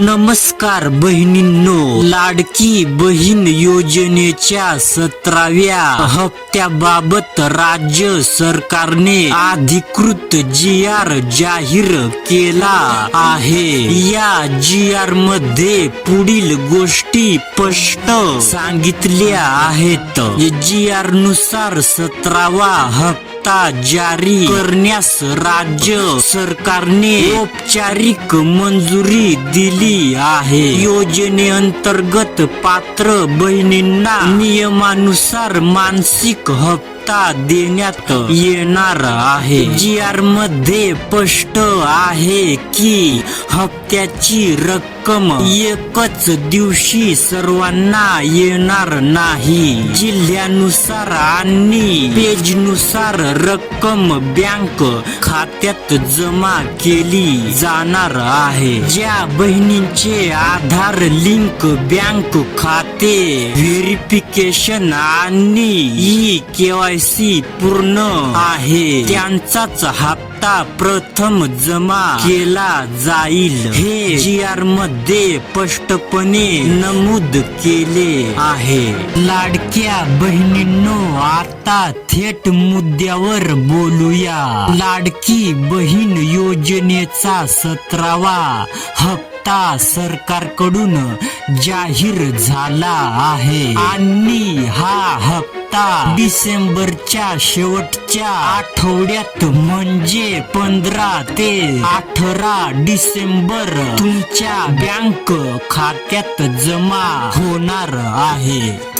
नमस्कार बहिणींनो लाडकी बहीण योजनेच्या सतराव्या हप्त्याबाबत राज्य सरकारने अधिकृत जी आर जाहीर केला आहे. या जी आरमध्ये पुढील गोष्टी स्पष्ट सांगितल्या आहेत. जी आरनुसार सतरावा हप्ता जारी करण्यास राज्य सरकारने औपचारिक मंजुरी दिली आहे. योजनेअंतर्गत पात्र बहिणींना नियमानुसार मानसिक हप्ता देण्यात येणार आहे. जी आरमध्ये स्पष्ट आहे की हप्त्याची रक्कम रक्कम. एकच दिवशी सर्वांना येणार नाही. जिल्ह्यानुसार आणि पेजनुसार रक्कम बँक खात्यात जमा केली जाणार आहे. ज्या बहिणींचे आधार लिंक बँक खाते व्हेरिफिकेशन आणि ई केवायसी पूर्ण आहे त्यांचाच आता प्रथम जमा केला जाईल. हे जी आरमध्ये स्पष्टपणे नमूद केले आहे. लाडक्या बहिणींनो आता थेट मुद्द्यावर बोलूया. लाडकी बहीण योजनेचा सतरावा हप्ता सरकारकडून जाहीर झाला आहे. आणि हा हप्ता डिसेंबरच्या शेवटच्या आठवड्यात म्हणजे पंधरा ते अठरा डिसेंबर तुमच्या बँक खात्यात जमा होणार आहे.